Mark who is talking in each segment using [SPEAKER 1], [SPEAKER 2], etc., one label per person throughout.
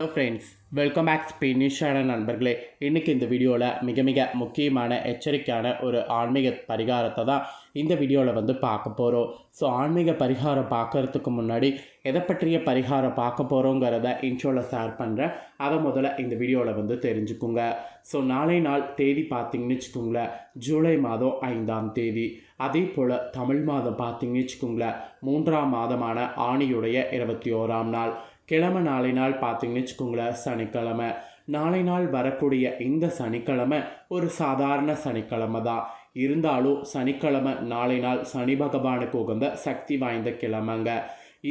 [SPEAKER 1] Hello friends welcome back ஸ்பீனிஷான நண்பர்களே இன்றைக்கி இந்த வீடியோவில் மிக மிக முக்கியமான எச்சரிக்கையான ஒரு ஆன்மீக பரிகாரத்தை தான் இந்த வீடியோவில் வந்து பார்க்க போகிறோம் ஸோ ஆன்மீக பரிகாரம் பார்க்கறதுக்கு முன்னாடி எதை பற்றிய பரிகாரம் பார்க்க போகிறோங்கிறத இன்ஷோவில் ஷேர் பண்ணுறேன் அதை முதல்ல இந்த வீடியோவில் வந்து தெரிஞ்சுக்குங்க ஸோ நாளை நாள் தேதி பார்த்திங்கன்னு வச்சுக்கோங்களேன் ஜூலை மாதம் ஐந்தாம் தேதி அதே போல் தமிழ் மாதம் பார்த்திங்கன்னு வச்சுக்கோங்களேன் மூன்றாம் மாதமான ஆணியுடைய இருபத்தி ஓராம் நாள். கிழமை நாளை நாள் பார்த்தீங்கன்னு வச்சுக்கோங்களேன் சனிக்கிழமை. நாளை நாள் வரக்கூடிய இந்த சனிக்கிழமை ஒரு சாதாரண சனிக்கிழமை தான். இருந்தாலும் சனிக்கிழமை நாளை நாள் சனி பகவானுக்கு உகந்த சக்தி வாய்ந்த கிழமைங்க.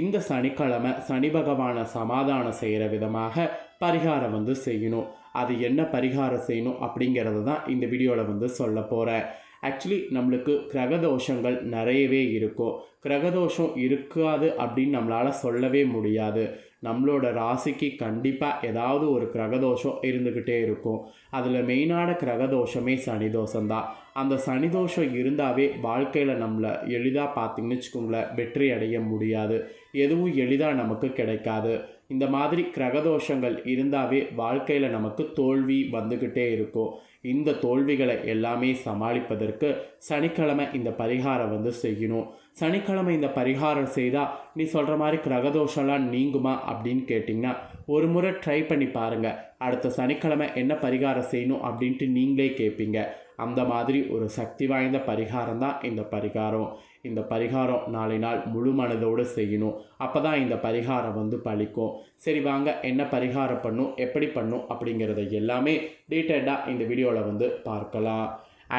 [SPEAKER 1] இந்த சனிக்கிழமை சனி பகவானை சமாதானம் செய்கிற விதமாக பரிகாரம் வந்து செய்யணும். அது என்ன பரிகாரம் செய்யணும் அப்படிங்கிறத தான் இந்த வீடியோவில் வந்து சொல்ல போகிறேன் ஆக்சுவலி நம்மளுக்கு கிரகதோஷங்கள் நிறையவே இருக்கும் கிரகதோஷம் இருக்காது அப்படின்னு நம்மளால் சொல்லவே முடியாது. நம்மளோட ராசிக்கு கண்டிப்பாக ஏதாவது ஒரு கிரகதோஷம் இருந்துக்கிட்டே இருக்கும். அதில் மெயினான கிரகதோஷமே சனி தான் அந்த சனி தோஷம் இருந்தாவே வாழ்க்கையில் நம்மளை எளிதாக பார்த்தீங்கன்னு வச்சுக்கோங்களேன் வெற்றி அடைய முடியாது. எதுவும் எளிதாக நமக்கு கிடைக்காது. இந்த மாதிரி கிரகதோஷங்கள் இருந்தாவே வாழ்க்கையில் நமக்கு தோல்வி வந்துக்கிட்டே இருக்கும். இந்த தோல்விகளை எல்லாமே சமாளிப்பதற்கு சனிக்கிழமை இந்த பரிகாரம் வந்து செய்யணும். சனிக்கிழமை இந்த பரிகாரம் செய்தால் நீ சொல்கிற மாதிரி கிரகதோஷம்லாம் நீங்குமா அப்படின்னு கேட்டிங்கன்னா ஒரு முறை ட்ரை பண்ணி பாருங்கள் அடுத்த சனிக்கிழமை என்ன பரிகாரம் செய்யணும் அப்படின்ட்டு நீங்களே கேட்பீங்க அந்த மாதிரி ஒரு சக்தி வாய்ந்த பரிகாரம் தான் இந்த பரிகாரம். இந்த பரிகாரம் நாளை நாள் முழு மனதோடு செய்யணும். அப்போ தான் இந்த பரிகாரம் வந்து பழிக்கும். சரி வாங்க என்ன பரிகாரம் பண்ணும் எப்படி பண்ணும் அப்படிங்கிறத எல்லாமே டீட்டெயில்டாக இந்த வீடியோவில் வந்து பார்க்கலாம்.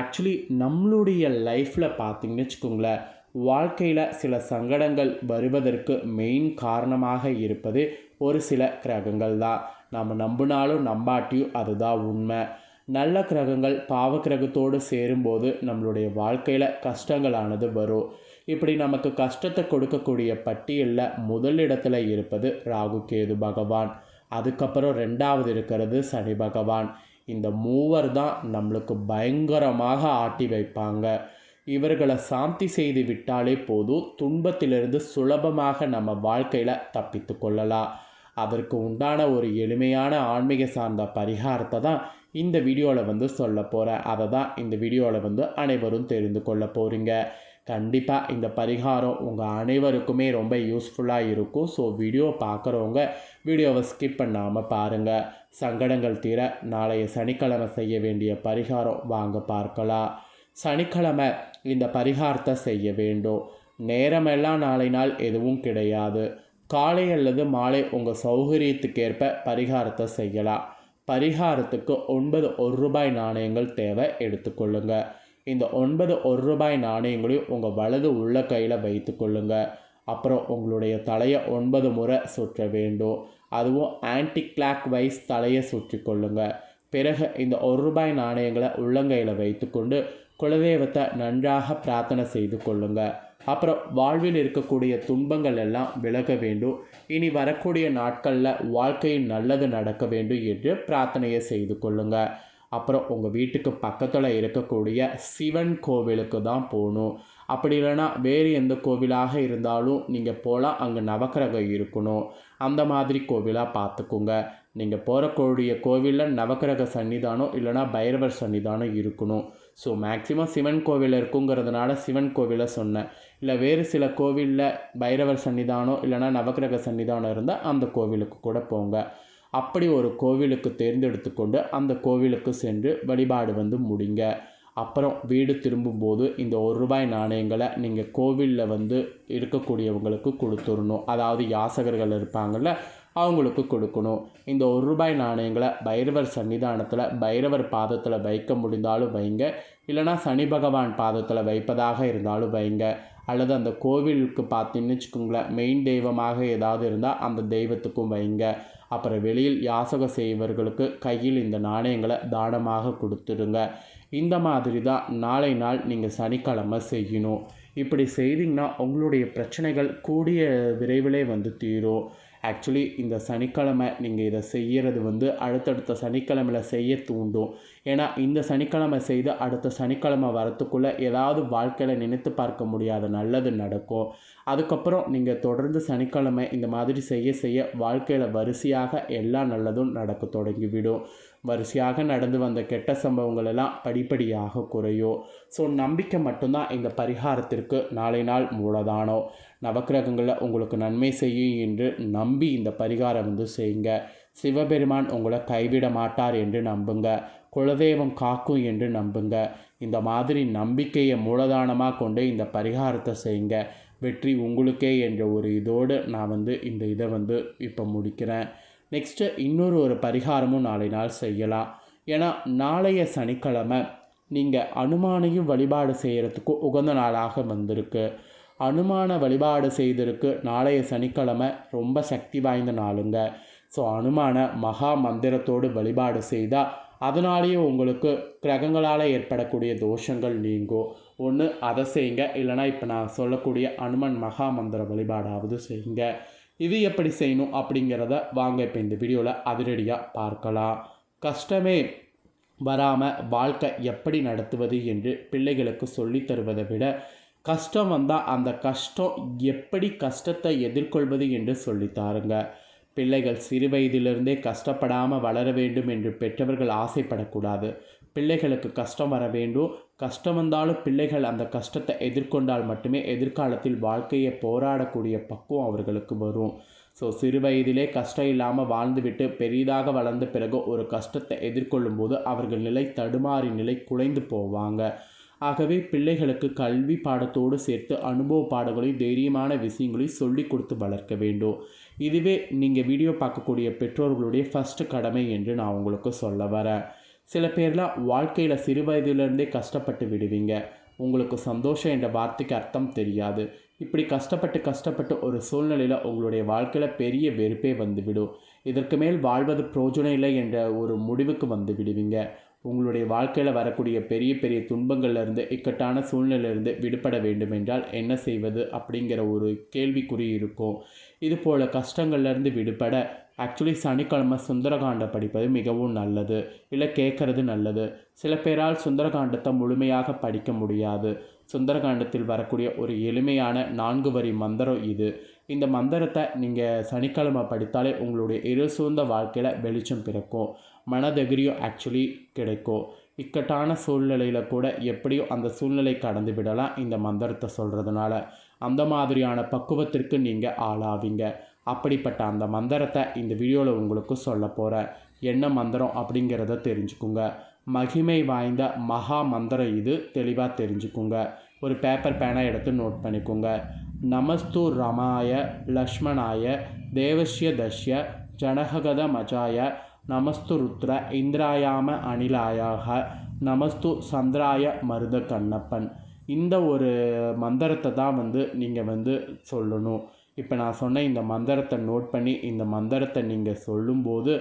[SPEAKER 1] ஆக்சுவலி நம்மளுடைய லைஃப்பில் பார்த்திங்கன்னு வச்சுக்கோங்களேன் வாழ்க்கையில் சில சங்கடங்கள் வருவதற்கு மெயின் காரணமாக இருப்பது ஒரு சில கிரகங்கள் தான் நம்ம நம்பினாலும் நம்பாட்டியும் அதுதான் உண்மை. நல்ல கிரகங்கள் பாவ கிரகத்தோடு சேரும்போது நம்மளுடைய வாழ்க்கையில் கஷ்டங்களானது வரும். இப்படி நமக்கு கஷ்டத்தை கொடுக்கக்கூடிய பட்டியலில் முதல் இடத்துல இருப்பது ராகு கேது பகவான். அதுக்கப்புறம் ரெண்டாவது இருக்கிறது சனி பகவான். இந்த மூவர் தான் நம்மளுக்கு பயங்கரமாக ஆட்டி வைப்பாங்க. இவர்களை சாந்தி செய்து விட்டாலே போதும். துன்பத்திலிருந்து சுலபமாக நம்ம வாழ்க்கையில் தப்பித்து கொள்ளலாம். அதற்கு உண்டான ஒரு எளிமையான ஆன்மீக சார்ந்த பரிகாரத்தை தான் இந்த வீடியோவில் வந்து சொல்ல போகிறேன் அதை தான் இந்த வீடியோவில் வந்து அனைவரும் தெரிந்து கொள்ள போகிறீங்க கண்டிப்பாக இந்த பரிகாரம் உங்கள் அனைவருக்குமே ரொம்ப யூஸ்ஃபுல்லாக இருக்கும். ஸோ வீடியோ பார்க்குறவங்க வீடியோவை ஸ்கிப் பண்ணாமல் பாருங்கள் சங்கடங்கள் தீர நாளைய சனிக்கிழமை செய்ய வேண்டிய பரிகாரம் வாங்க பார்க்கலாம். சனிக்கிழமை இந்த பரிகாரத்தை செய்ய வேண்டும். நேரமெல்லாம் நாளை நாள் எதுவும் கிடையாது. காலை அல்லது மாலை உங்கள் சௌகரியத்துக்கேற்ப பரிகாரத்தை செய்யலாம். பரிகாரத்துக்கு ஒன்பது ஒரு ரூபாய் நாணயங்கள் தேவை. எடுத்துக்கொள்ளுங்க இந்த ஒன்பது ஒரு ரூபாய் நாணயங்களையும் உங்கள் வலது உள்ள கையில் வைத்துக்கொள்ளுங்க அப்புறம் உங்களுடைய தலையை ஒன்பது முறை சுற்ற வேண்டும். அதுவும் ஆன்டி கிளாக் வைஸ் தலையை சுற்றி கொள்ளுங்க. பிறகு இந்த ஒரு ரூபாய் நாணயங்களை உள்ளங்கையில் வைத்துக்கொண்டு குலதெய்வத்தை நன்றாக பிரார்த்தனை செய்து கொள்ளுங்கள் அப்புறம் வாழ்வில் இருக்கக்கூடிய துன்பங்கள் எல்லாம் விலக வேண்டும். இனி வரக்கூடிய நாட்களில் வாழ்க்கையில் நல்லது நடக்க வேண்டும் என்று பிரார்த்தனையை செய்து கொள்ளுங்கள் அப்புறம் உங்கள் வீட்டுக்கு பக்கத்தில் இருக்கக்கூடிய சிவன் கோவிலுக்கு தான் போகணும். அப்படி இல்லைன்னா வேறு எந்த கோவிலாக இருந்தாலும் நீங்கள் போகலாம் அங்கே நவக்கிரகம் இருக்கணும். அந்த மாதிரி கோவிலாக பார்த்துக்குங்க. நீங்கள் போகக்கூடிய கோவிலில் நவக்கிரக சன்னிதானம் இல்லைனா பைரவர் சன்னிதானம் இருக்கணும். ஸோ மேக்ஸிமம் சிவன் கோவில் இருக்குங்கிறதுனால சிவன் கோவிலை சொன்னேன். இல்லை வேறு சில கோவிலில் பைரவர் சன்னிதானம் இல்லைனா நவக்கிரக சன்னிதானம் இருந்தால் அந்த கோவிலுக்கு கூட போங்க. அப்படி ஒரு கோவிலுக்கு தேர்ந்தெடுத்து கொண்டு அந்த கோவிலுக்கு சென்று வழிபாடு வந்து முடிங்க. அப்புறம் வீடு திரும்பும்போது இந்த ஒரு ரூபாய் நாணயங்களை நீங்கள் கோவிலில் வந்து இருக்கக்கூடியவங்களுக்கு கொடுத்துடணும். அதாவது யாசகர்கள் இருப்பாங்கள்ல அவங்களுக்கு கொடுக்கணும். இந்த ஒரு ரூபாய் நாணயங்களை பைரவர் சன்னிதானத்தில் பைரவர் பாதத்தில் வைக்க முடிந்தாலும் வைங்க. இல்லைனா சனி பகவான் பாதத்தில் வைப்பதாக இருந்தாலும் வைங்க. அல்லது அந்த கோவிலுக்கு பார்த்தீங்கன்னு வச்சுக்கோங்களேன் மெயின் தெய்வமாக ஏதாவது இருந்தால் அந்த தெய்வத்துக்கும் வைங்க. அப்புறம் வெளியில் யாசகம் செய்வர்களுக்கு கையில் இந்த நாணயங்களை தானமாக கொடுத்துருங்க இந்த மாதிரி தான் நாளை நாள் நீங்கள் சனிக்கிழமை செய்யணும். இப்படி செய்தீங்கன்னா உங்களுடைய பிரச்சனைகள் கூடிய விரைவிலே வந்து தீரும். ஆக்சுவலி இந்த சனிக்கிழமை நீங்கள் இதை செய்கிறது வந்து அடுத்தடுத்த சனிக்கிழமையில் செய்ய தூண்டும். ஏன்னா இந்த சனிக்கிழமை செய்து அடுத்த சனிக்கிழமை வரத்துக்குள்ளே ஏதாவது வாழ்க்கையில் நினைத்து பார்க்க முடியாத நல்லது நடக்கும். அதுக்கப்புறம் நீங்கள் தொடர்ந்து சனிக்கிழமை இந்த மாதிரி செய்ய செய்ய வாழ்க்கையில் வரிசையாக எல்லா நல்லதும் நடக்க தொடங்கிவிடும். வரிசையாக நடந்து வந்த கெட்ட சம்பவங்கள் எல்லாம் படிப்படியாக குறையும் ஸோ நம்பிக்கை மட்டும்தான் இந்த பரிகாரத்திற்கு நாளை நாள் மூலதானம் நவக்கிரகங்களில் உங்களுக்கு நன்மை செய்யும் என்று நம்பி இந்த பரிகாரம் வந்து செய்யுங்க. சிவபெருமான் உங்களை கைவிட மாட்டார் என்று நம்புங்க. குலதெய்வம் காக்கும் என்று நம்புங்க. இந்த மாதிரி நம்பிக்கையை மூலதானமாக கொண்டு இந்த பரிகாரத்தை செய்யுங்க. வெற்றி உங்களுக்கே என்ற ஒரு இதோடு நான் வந்து இந்த இதை வந்து இப்போ முடிக்கிறேன். நெக்ஸ்ட்டு இன்னொரு ஒரு பரிகாரமும் நாளை நாள் செய்யலாம். ஏன்னா நாளைய சனிக்கிழமை நீங்கள் அனுமானையும் வழிபாடு செய்கிறதுக்கு உகந்த நாளாக வந்திருக்கு. அனுமான வழிபாடு செய்திருக்கு. நாளைய சனிக்கிழமை ரொம்ப சக்தி வாய்ந்த நாளுங்க. ஸோ அனுமான மகா மந்திரத்தோடு வழிபாடு செய்தால் அதனாலேயே உங்களுக்கு கிரகங்களால் ஏற்படக்கூடிய தோஷங்கள் நீங்கும். ஒன்று அதை செய்யுங்க. இல்லைனா இப்போ நான் சொல்லக்கூடிய அனுமன் மகா மந்திர வழிபாடாவது செய்யுங்க. இது எப்படி செய்யணும் அப்படிங்கிறத வாங்க இப்போ இந்த வீடியோவில் அதிரடியாக பார்க்கலாம். கஷ்டமே வராமல் வாழ்க்கை எப்படி நடத்துவது என்று பிள்ளைகளுக்கு சொல்லித் தருவதை விட கஷ்டம் வந்தால் அந்த கஷ்டம் எப்படி கஷ்டத்தை எதிர்கொள்வது என்று சொல்லித்தாருங்க பிள்ளைகள் சிறு வயதிலிருந்தே கஷ்டப்படாமல் வளர வேண்டும் என்று பெற்றவர்கள் ஆசைப்படக்கூடாது. பிள்ளைகளுக்கு கஷ்டம் வர வேண்டும். கஷ்டம் வந்தாலும் பிள்ளைகள் அந்த கஷ்டத்தை எதிர்கொண்டால் மட்டுமே எதிர்காலத்தில் வாழ்க்கையை போராடக்கூடிய பக்குவம் அவர்களுக்கு வரும். ஸோ சிறு வயதிலே கஷ்டம் இல்லாமல் வாழ்ந்துவிட்டு பெரிதாக வளர்ந்த பிறகு ஒரு கஷ்டத்தை எதிர்கொள்ளும் போது அவர்கள் நிலை தடுமாறி நிலை குலைந்து போவாங்க. ஆகவே பிள்ளைகளுக்கு கல்வி பாடத்தோடு சேர்த்து அனுபவ பாடங்களையும் தைரியமான விஷயங்களையும் சொல்லி கொடுத்து வளர்க்க வேண்டும். இதுவே நீங்கள் வீடியோ பார்க்கக்கூடிய பெற்றோர்களுடைய ஃபஸ்ட்டு கடமை என்று நான் உங்களுக்கு சொல்ல வரேன். சில பேர்லாம் வாழ்க்கையில் சிறு வயதிலிருந்தே கஷ்டப்பட்டு விடுவீங்க. உங்களுக்கு சந்தோஷம் என்ற வார்த்தைக்கு அர்த்தம் தெரியாது. இப்படி கஷ்டப்பட்டு கஷ்டப்பட்டு ஒரு சூழ்நிலையில் உங்களுடைய வாழ்க்கையில் பெரிய வெறுப்பே வந்துவிடும். இதற்கு மேல் வாழ்வது பிரோஜனம் இல்லை என்ற ஒரு முடிவுக்கு வந்து விடுவீங்க. உங்களுடைய வாழ்க்கையில் வரக்கூடிய பெரிய பெரிய துன்பங்கள்லேருந்து இக்கட்டான சூழ்நிலையிலிருந்து விடுபட வேண்டுமென்றால் என்ன செய்வது அப்படிங்கிற ஒரு கேள்விக்குறி இருக்கும். இது போல் கஷ்டங்கள்லேருந்து விடுபட ஆக்சுவலி சனிக்கிழமை சுந்தரகாண்டம் படிப்பது மிகவும் நல்லது. இல்லை கேட்குறது நல்லது. சில பேரால் சுந்தரகாண்டத்தை முழுமையாக படிக்க முடியாது. சுந்தரகாண்டத்தில் வரக்கூடிய ஒரு எளிமையான நான்கு வரி மந்திரம் இது. இந்த மந்திரத்தை நீங்கள் சனிக்கிழமை படித்தாலே உங்களுடைய இருசூழ்ந்த வாழ்க்கையில் வெளிச்சம் பிறக்கும். மனதகிரியும் ஆக்சுவலி கிடைக்கும் இக்கட்டான சூழ்நிலையில் கூட எப்படியோ அந்த சூழ்நிலை கடந்து விடலாம் இந்த மந்திரத்தை சொல்கிறதுனால அந்த மாதிரியான பக்குவத்திற்கு நீங்கள் ஆளாவீங்க. அப்படிப்பட்ட அந்த மந்திரத்தை இந்த வீடியோவில் உங்களுக்கு சொல்ல போகிறேன் என்ன மந்திரம் அப்படிங்கிறத தெரிஞ்சுக்குங்க. மகிமை வாய்ந்த மகா மந்திரம் இது. தெளிவாக தெரிஞ்சுக்குங்க. ஒரு பேப்பர் பேனை எடுத்து நோட் பண்ணிக்கோங்க. நமஸ்து ரமாய லக்ஷ்மணாய தேவஸ்ய தஷ்ய ஜனகத மஜாய நமஸ்து ருத்ர இந்திராயாம அணிலாயாக. நமஸ்து சந்திராய மருத கண்ணப்பன். இந்த ஒரு மந்திரத்தை தான் வந்து நீங்கள் வந்து சொல்லணும். இப்போ நான் சொன்ன இந்த மந்திரத்தை நோட் பண்ணி இந்த மந்திரத்தை நீங்கள் சொல்லும்போது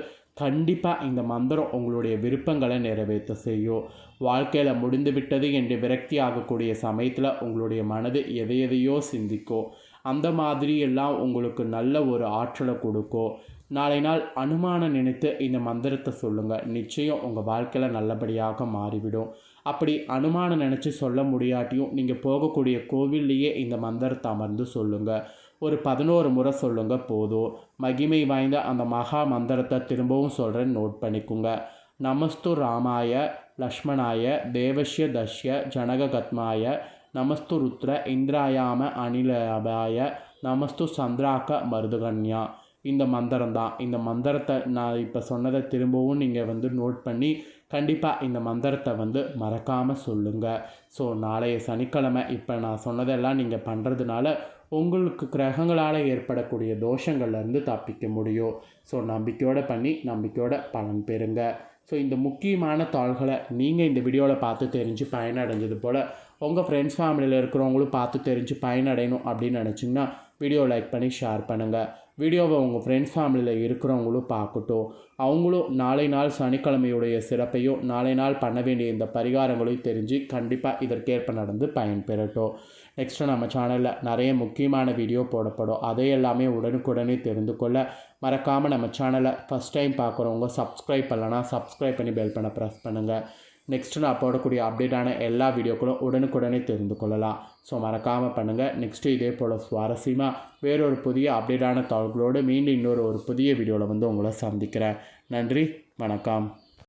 [SPEAKER 1] கண்டிப்பாக இந்த மந்திரம் உங்களுடைய விருப்பங்களை நிறைவேற்ற செய்யும். வாழ்க்கையில் முடிந்து விட்டது என்று விரக்தி ஆகக்கூடிய சமயத்தில் உங்களுடைய மனது எதை எதையோ சிந்திக்கும். அந்த மாதிரி எல்லாம் உங்களுக்கு நல்ல ஒரு ஆற்றலை கொடுக்கும் நாளை நாள் அனுமானம் நினைத்து இந்த மந்திரத்தை சொல்லுங்கள் நிச்சயம் உங்கள் வாழ்க்கையில் நல்லபடியாக மாறிவிடும். அப்படி அனுமானம் நினச்சி சொல்ல முடியாட்டியும் நீங்கள் போகக்கூடிய கோவில்லையே இந்த மந்திரத்தை அமர்ந்து சொல்லுங்கள் ஒரு பதினோரு முறை சொல்லுங்கள் போதும் மகிமை வாய்ந்த அந்த மகா மந்திரத்தை திரும்பவும் சொல்கிறேன் நோட் பண்ணிக்கோங்க. நமஸ்து ராமாய லக்ஷ்மணாய தேவஷ்ய தஷ்ய ஜனககத்மாய நமஸ்து ருத்ர இந்திராயாம அனிலபாய நமஸ்து சந்திராக்க மருதுகன்யா. இந்த மந்திரம் தான் இந்த மந்திரத்தை நான் இப்போ சொன்னதை திரும்பவும் நீங்கள் வந்து நோட் பண்ணி கண்டிப்பாக இந்த மந்திரத்தை வந்து மறக்காமல் சொல்லுங்கள் ஸோ நாளைய சனிக்கிழமை இப்போ நான் சொன்னதெல்லாம் நீங்கள் பண்ணுறதுனால உங்களுக்கு கிரகங்களால் ஏற்படக்கூடிய தோஷங்கள்லேருந்து தப்பிக்க முடியும். ஸோ நம்பிக்கையோடு பண்ணி நம்பிக்கையோட பலன் பெறுங்க. ஸோ இந்த முக்கியமான தாள்களை நீங்கள் இந்த வீடியோவில் பார்த்து தெரிஞ்சு பயனடைஞ்சது போல் உங்கள் ஃப்ரெண்ட்ஸ் ஃபேமிலியில் இருக்கிறவங்களும் பார்த்து தெரிஞ்சு பயனடையணும் அப்படின்னு நினச்சிங்கன்னா வீடியோ லைக் பண்ணி ஷேர் பண்ணுங்கள் வீடியோவை உங்கள் ஃப்ரெண்ட்ஸ் ஃபேமிலியில் இருக்கிறவங்களும் பார்க்கட்டும். அவங்களும் நாளை நாள் சனிக்கிழமையுடைய சிறப்பையும் நாளை நாள் பண்ண வேண்டிய இந்த பரிகாரங்களையும் தெரிஞ்சு கண்டிப்பாக இதற்கேற்ப நடந்து பயன்பெறட்டும். நெக்ஸ்ட்டு நம்ம சேனலில் நிறைய முக்கியமான வீடியோ போடப்படும். அதை எல்லாமே உடனுக்குடனே தெரிந்து கொள்ள மறக்காமல் நம்ம சேனலை ஃபஸ்ட் டைம் பார்க்குறவங்க சப்ஸ்கிரைப் பண்ணலன்னா சப்ஸ்கிரைப் பண்ணி பெல் பண்ண ப்ரெஸ் பண்ணுங்கள் நெக்ஸ்ட்டு நான் போடக்கூடிய அப்டேட்டான எல்லா வீடியோக்களும் உடனுக்குடனே தெரிந்து கொள்ளலாம். ஸோ மறக்காமல் பண்ணுங்கள் நெக்ஸ்ட்டு இதே போல் சுவாரஸ்யமாக வேறொரு புதிய அப்டேட்டான தகவல்களோடு மீண்டும் இன்னொரு ஒரு புதிய வீடியோவில் வந்து உங்களை சந்திக்கிறேன். நன்றி. வணக்கம்.